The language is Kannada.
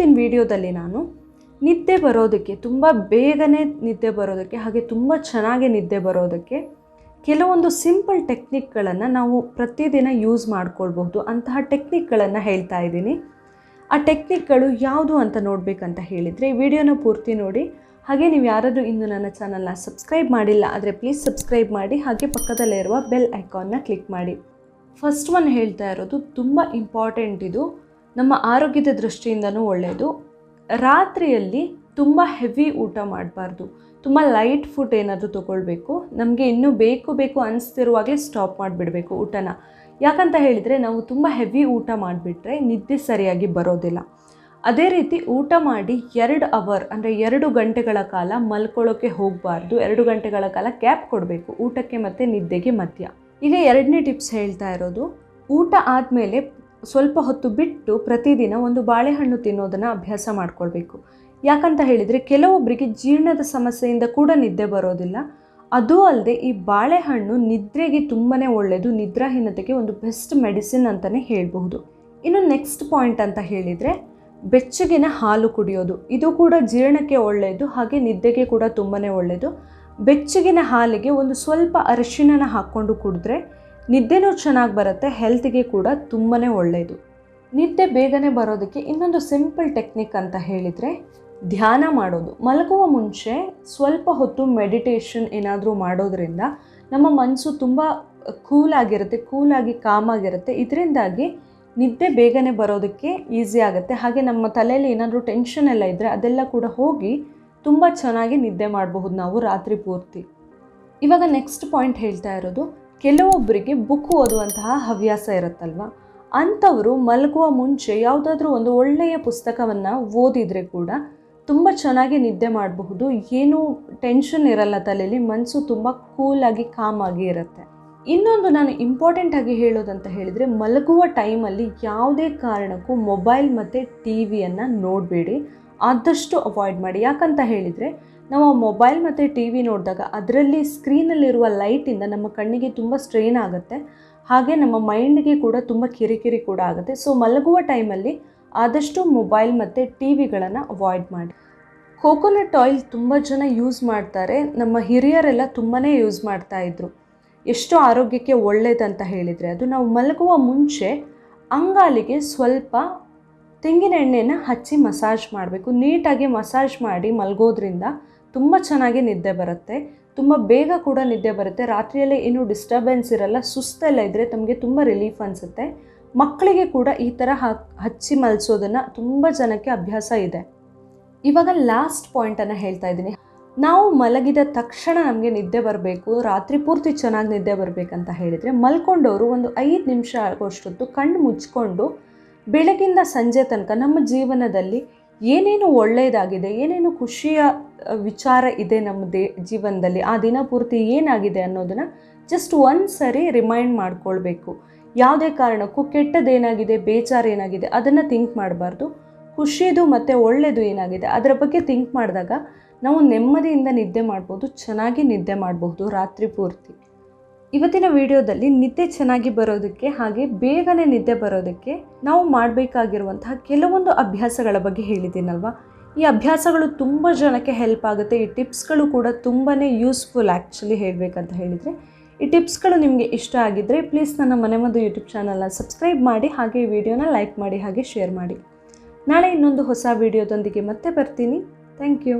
ಇವತ್ತಿನ ವಿಡಿಯೋದಲ್ಲಿ ನಾನು ನಿದ್ದೆ ಬರೋದಕ್ಕೆ, ತುಂಬ ಬೇಗನೆ ನಿದ್ದೆ ಬರೋದಕ್ಕೆ, ಹಾಗೆ ತುಂಬ ಚೆನ್ನಾಗಿ ನಿದ್ದೆ ಬರೋದಕ್ಕೆ ಕೆಲವೊಂದು ಸಿಂಪಲ್ ಟೆಕ್ನಿಕ್ಗಳನ್ನು ನಾವು ಪ್ರತಿದಿನ ಯೂಸ್ ಮಾಡ್ಕೊಳ್ಬಹುದು ಅಂತಹ ಟೆಕ್ನಿಕ್ಗಳನ್ನು ಹೇಳ್ತಾ ಇದ್ದೀನಿ. ಆ ಟೆಕ್ನಿಕ್ಗಳು ಯಾವುದು ಅಂತ ನೋಡಬೇಕಂತ ಹೇಳಿದರೆ ವಿಡಿಯೋನ ಪೂರ್ತಿ ನೋಡಿ. ಹಾಗೆ ನೀವು ಯಾರಾದರೂ ಇನ್ನು ನನ್ನ ಚಾನಲ್ನ ಸಬ್ಸ್ಕ್ರೈಬ್ ಮಾಡಿಲ್ಲ ಆದರೆ ಪ್ಲೀಸ್ ಸಬ್ಸ್ಕ್ರೈಬ್ ಮಾಡಿ, ಹಾಗೆ ಪಕ್ಕದಲ್ಲೇ ಇರುವ ಬೆಲ್ ಐಕಾನ್ನ ಕ್ಲಿಕ್ ಮಾಡಿ. ಫಸ್ಟ್ ಒನ್ ಹೇಳ್ತಾ ಇರೋದು ತುಂಬ ಇಂಪಾರ್ಟೆಂಟ್ ಇದು. ನಮ್ಮ ಆರೋಗ್ಯದ ದೃಷ್ಟಿಯಿಂದನೂ ಒಳ್ಳೆಯದು. ರಾತ್ರಿಯಲ್ಲಿ ತುಂಬ ಹೆವಿ ಊಟ ಮಾಡಬಾರ್ದು. ತುಂಬ ಲೈಟ್ ಫುಡ್ ಏನಾದರೂ ತೊಗೊಳ್ಬೇಕು. ನಮಗೆ ಇನ್ನೂ ಬೇಕು ಬೇಕು ಅನಿಸ್ತಿರುವಾಗಲೇ ಸ್ಟಾಪ್ ಮಾಡಿಬಿಡಬೇಕು ಊಟನ. ಯಾಕಂತ ಹೇಳಿದರೆ ನಾವು ತುಂಬ ಹೆವಿ ಊಟ ಮಾಡಿಬಿಟ್ರೆ ನಿದ್ದೆ ಸರಿಯಾಗಿ ಬರೋದಿಲ್ಲ. ಅದೇ ರೀತಿ ಊಟ ಮಾಡಿ ಎರಡು ಅವರ್ ಅಂದರೆ ಎರಡು ಗಂಟೆಗಳ ಕಾಲ ಮಲ್ಕೊಳ್ಳೋಕ್ಕೆ ಹೋಗಬಾರ್ದು. ಎರಡು ಗಂಟೆಗಳ ಕಾಲ ಕ್ಯಾಪ್ ಕೊಡಬೇಕು. ಊಟಕ್ಕೆ ಮತ್ತು ನಿದ್ದೆಗೆ ಮಧ್ಯ. ಈಗ ಎರಡನೇ ಟಿಪ್ಸ್ ಹೇಳ್ತಾ ಇರೋದು. ಊಟ ಆದಮೇಲೆ ಸ್ವಲ್ಪ ಹೊತ್ತು ಬಿಟ್ಟು ಪ್ರತಿದಿನ ಒಂದು ಬಾಳೆಹಣ್ಣು ತಿನ್ನೋದನ್ನು ಅಭ್ಯಾಸ ಮಾಡ್ಕೊಳ್ಬೇಕು. ಯಾಕಂತ ಹೇಳಿದರೆ ಕೆಲವೊಬ್ಬರಿಗೆ ಜೀರ್ಣದ ಸಮಸ್ಯೆಯಿಂದ ಕೂಡ ನಿದ್ದೆ ಬರೋದಿಲ್ಲ. ಅದೂ ಅಲ್ಲದೆ ಈ ಬಾಳೆಹಣ್ಣು ನಿದ್ರೆಗೆ ತುಂಬಾ ಒಳ್ಳೆಯದು ನಿದ್ರಾಹೀನತೆಗೆ ಒಂದು ಬೆಸ್ಟ್ ಮೆಡಿಸಿನ್ ಅಂತಲೇ ಹೇಳಬಹುದು. ಇನ್ನು ನೆಕ್ಸ್ಟ್ ಪಾಯಿಂಟ್ ಅಂತ ಹೇಳಿದರೆ ಬೆಚ್ಚಗಿನ ಹಾಲು ಕುಡಿಯೋದು. ಇದು ಕೂಡ ಜೀರ್ಣಕ್ಕೆ ಒಳ್ಳೆಯದು ಹಾಗೆ ನಿದ್ದೆಗೆ ಕೂಡ ತುಂಬಾ ಒಳ್ಳೆಯದು ಬೆಚ್ಚಗಿನ ಹಾಲಿಗೆ ಒಂದು ಸ್ವಲ್ಪ ಅರಿಶಿಣನ ಹಾಕ್ಕೊಂಡು ಕುಡಿದ್ರೆ ನಿದ್ದೆನೂ ಚೆನ್ನಾಗಿ ಬರುತ್ತೆ ಹೆಲ್ತಿಗೆ ಕೂಡ ತುಂಬಾ ಒಳ್ಳೆಯದು ನಿದ್ದೆ ಬೇಗನೆ ಬರೋದಕ್ಕೆ ಇನ್ನೊಂದು ಸಿಂಪಲ್ ಟೆಕ್ನಿಕ್ ಅಂತ ಹೇಳಿದರೆ ಧ್ಯಾನ ಮಾಡೋದು. ಮಲಗುವ ಮುಂಚೆ ಸ್ವಲ್ಪ ಹೊತ್ತು ಮೆಡಿಟೇಷನ್ ಏನಾದರೂ ಮಾಡೋದ್ರಿಂದ ನಮ್ಮ ಮನಸ್ಸು ತುಂಬ ಕೂಲಾಗಿರುತ್ತೆ ಕೂಲಾಗಿ ಕಾಮಾಗಿರುತ್ತೆ ಇದರಿಂದಾಗಿ ನಿದ್ದೆ ಬೇಗನೆ ಬರೋದಕ್ಕೆ ಈಸಿ ಆಗುತ್ತೆ. ಹಾಗೆ ನಮ್ಮ ತಲೆಯಲ್ಲಿ ಏನಾದರೂ ಟೆನ್ಷನ್ ಎಲ್ಲ ಇದ್ದರೆ ಅದೆಲ್ಲ ಕೂಡ ಹೋಗಿ ತುಂಬ ಚೆನ್ನಾಗಿ ನಿದ್ದೆ ಮಾಡಬಹುದು ನಾವು ರಾತ್ರಿ ಪೂರ್ತಿ. ಇವಾಗ ನೆಕ್ಸ್ಟ್ ಪಾಯಿಂಟ್ ಹೇಳ್ತಾ ಇರೋದು ಕೆಲವೊಬ್ಬರಿಗೆ ಬುಕ್ ಓದುವಂತಹ ಹವ್ಯಾಸ ಇರುತ್ತಲ್ವ? ಅಂಥವರು ಮಲಗುವ ಮುಂಚೆ ಯಾವುದಾದ್ರೂ ಒಂದು ಒಳ್ಳೆಯ ಪುಸ್ತಕವನ್ನು ಓದಿದರೆ ಕೂಡ ತುಂಬ ಚೆನ್ನಾಗಿ ನಿದ್ದೆ ಮಾಡಬಹುದು. ಏನೂ ಟೆನ್ಷನ್ ಇರಲ್ಲ ತಲೆಯಲ್ಲಿ ಮನಸ್ಸು ತುಂಬ ಕೂಲಾಗಿ ಕಾಮಾಗಿ ಇರುತ್ತೆ. ಇನ್ನೊಂದು ನಾನು ಇಂಪಾರ್ಟೆಂಟ್ ಆಗಿ ಹೇಳೋದಂತ ಹೇಳಿದರೆ, ಮಲಗುವ ಟೈಮಲ್ಲಿ ಯಾವುದೇ ಕಾರಣಕ್ಕೂ ಮೊಬೈಲ್ ಮತ್ತು ಟಿ ವಿಯನ್ನು ನೋಡಬೇಡಿ. ಆದಷ್ಟು ಅವಾಯ್ಡ್ ಮಾಡಿ. ಯಾಕಂತ ಹೇಳಿದರೆ, ನಾವು ಮೊಬೈಲ್ ಮತ್ತು ಟಿ ವಿ ನೋಡಿದಾಗ ಅದರಲ್ಲಿ ಸ್ಕ್ರೀನಲ್ಲಿರುವ ಲೈಟಿಂದ ನಮ್ಮ ಕಣ್ಣಿಗೆ ತುಂಬ ಸ್ಟ್ರೈನ್ ಆಗುತ್ತೆ. ಹಾಗೆ ನಮ್ಮ ಮೈಂಡ್ಗೆ ಕೂಡ ತುಂಬ ಕಿರಿಕಿರಿ ಕೂಡ ಆಗುತ್ತೆ. ಸೊ ಮಲಗುವ ಟೈಮಲ್ಲಿ ಆದಷ್ಟು ಮೊಬೈಲ್ ಮತ್ತು ಟಿ ವಿಗಳನ್ನು ಅವಾಯ್ಡ್ ಮಾಡಿ. ಕೋಕೋನಟ್ ಆಯಿಲ್ ತುಂಬ ಜನ ಯೂಸ್ ಮಾಡ್ತಾರೆ. ನಮ್ಮ ಹಿರಿಯರೆಲ್ಲ ತುಂಬಾ ಯೂಸ್ ಮಾಡ್ತಾಯಿದ್ರು ಎಷ್ಟು ಆರೋಗ್ಯಕ್ಕೆ ಒಳ್ಳೆಯದಂತ ಹೇಳಿದರೆ, ಅದು ನಾವು ಮಲಗುವ ಮುಂಚೆ ಅಂಗಾಲಿಗೆ ಸ್ವಲ್ಪ ತೆಂಗಿನ ಎಣ್ಣೆನ ಹಚ್ಚಿ ಮಸಾಜ್ ಮಾಡಬೇಕು. ನೀಟಾಗಿ ಮಸಾಜ್ ಮಾಡಿ ಮಲಗೋದ್ರಿಂದ ತುಂಬ ಚೆನ್ನಾಗಿ ನಿದ್ದೆ ಬರುತ್ತೆ. ತುಂಬ ಬೇಗ ಕೂಡ ನಿದ್ದೆ ಬರುತ್ತೆ. ರಾತ್ರಿಯಲ್ಲೇ ಏನೂ ಡಿಸ್ಟರ್ಬೆನ್ಸ್ ಇರಲ್ಲ. ಸುಸ್ತೆಲ್ಲ ಇದ್ದರೆ ತಮಗೆ ತುಂಬ ರಿಲೀಫ್ ಅನಿಸುತ್ತೆ. ಮಕ್ಕಳಿಗೆ ಕೂಡ ಈ ಥರ ಹಚ್ಚಿ ಮಲಿಸೋದನ್ನು ತುಂಬ ಜನಕ್ಕೆ ಅಭ್ಯಾಸ ಇದೆ. ಇವಾಗ ಲಾಸ್ಟ್ ಪಾಯಿಂಟನ್ನು ಹೇಳ್ತಾ ಇದ್ದೀನಿ. ನಾವು ಮಲಗಿದ ತಕ್ಷಣ ನಮಗೆ ನಿದ್ದೆ ಬರಬೇಕು. ರಾತ್ರಿ ಪೂರ್ತಿ ಚೆನ್ನಾಗಿ ನಿದ್ದೆ ಬರಬೇಕಂತ ಹೇಳಿದರೆ ಮಲ್ಕೊಂಡವರು ಒಂದು ಐದು ನಿಮಿಷ ಆಗೋಷ್ಟೊತ್ತು ಕಣ್ಣು ಮುಚ್ಕೊಂಡು ಬೆಳಗಿಂದ ಸಂಜೆ ತನಕ ನಮ್ಮ ಜೀವನದಲ್ಲಿ ಏನೇನು ಒಳ್ಳೆಯದಾಗಿದೆ, ಏನೇನು ಖುಷಿಯ ವಿಚಾರ ಇದೆ ನಮ್ಮ ದೇ, ಜೀವನದಲ್ಲಿ, ಆ ದಿನ ಪೂರ್ತಿ ಏನಾಗಿದೆ ಅನ್ನೋದನ್ನು ಜಸ್ಟ್ ಒಂದು ಸರಿ ರಿಮೈಂಡ್ ಮಾಡ್ಕೊಳ್ಬೇಕು. ಯಾವುದೇ ಕಾರಣಕ್ಕೂ ಕೆಟ್ಟದ್ದೇನಾಗಿದೆ ಬೇಜಾರು ಏನಾಗಿದೆ ಅದನ್ನು ಥಿಂಕ್ ಮಾಡಬಾರ್ದು. ಖುಷಿದು ಮತ್ತು ಒಳ್ಳೆಯದು ಏನಾಗಿದೆ ಅದರ ಬಗ್ಗೆ ಥಿಂಕ್ ಮಾಡಿದಾಗ ನಾವು ನೆಮ್ಮದಿಯಿಂದ ನಿದ್ದೆ ಮಾಡ್ಬೋದು, ಚೆನ್ನಾಗಿ ನಿದ್ದೆ ಮಾಡಬಹುದು ರಾತ್ರಿ ಪೂರ್ತಿ. ಇವತ್ತಿನ ವಿಡಿಯೋದಲ್ಲಿ ನಿದ್ದೆ ಚೆನ್ನಾಗಿ ಬರೋದಕ್ಕೆ ಹಾಗೆ ಬೇಗನೆ ನಿದ್ದೆ ಬರೋದಕ್ಕೆ ನಾವು ಮಾಡಬೇಕಾಗಿರುವಂತಹ ಕೆಲವೊಂದು ಅಭ್ಯಾಸಗಳ ಬಗ್ಗೆ ಹೇಳಿದ್ದೀನಲ್ವಾ? ಈ ಅಭ್ಯಾಸಗಳು ತುಂಬ ಜನಕ್ಕೆ ಹೆಲ್ಪ್ ಆಗುತ್ತೆ. ಈ ಟಿಪ್ಸ್ಗಳು ಕೂಡ ತುಂಬಾ ಯೂಸ್ಫುಲ್ ಆ್ಯಕ್ಚುಲಿ ಹೇಳಬೇಕಂತ ಹೇಳಿದರೆ. ಈ ಟಿಪ್ಸ್ಗಳು ನಿಮಗೆ ಇಷ್ಟ ಆಗಿದ್ದರೆ ಪ್ಲೀಸ್ ನನ್ನ ಮನೆ ಮದ್ದು ಯೂಟ್ಯೂಬ್ ಚಾನಲ್ನ ಸಬ್ಸ್ಕ್ರೈಬ್ ಮಾಡಿ, ಹಾಗೆ ಈ ವಿಡಿಯೋನ ಲೈಕ್ ಮಾಡಿ, ಹಾಗೆ ಶೇರ್ ಮಾಡಿ. ನಾಳೆ ಇನ್ನೊಂದು ಹೊಸ ವಿಡಿಯೋದೊಂದಿಗೆ ಮತ್ತೆ ಬರ್ತೀನಿ. Thank you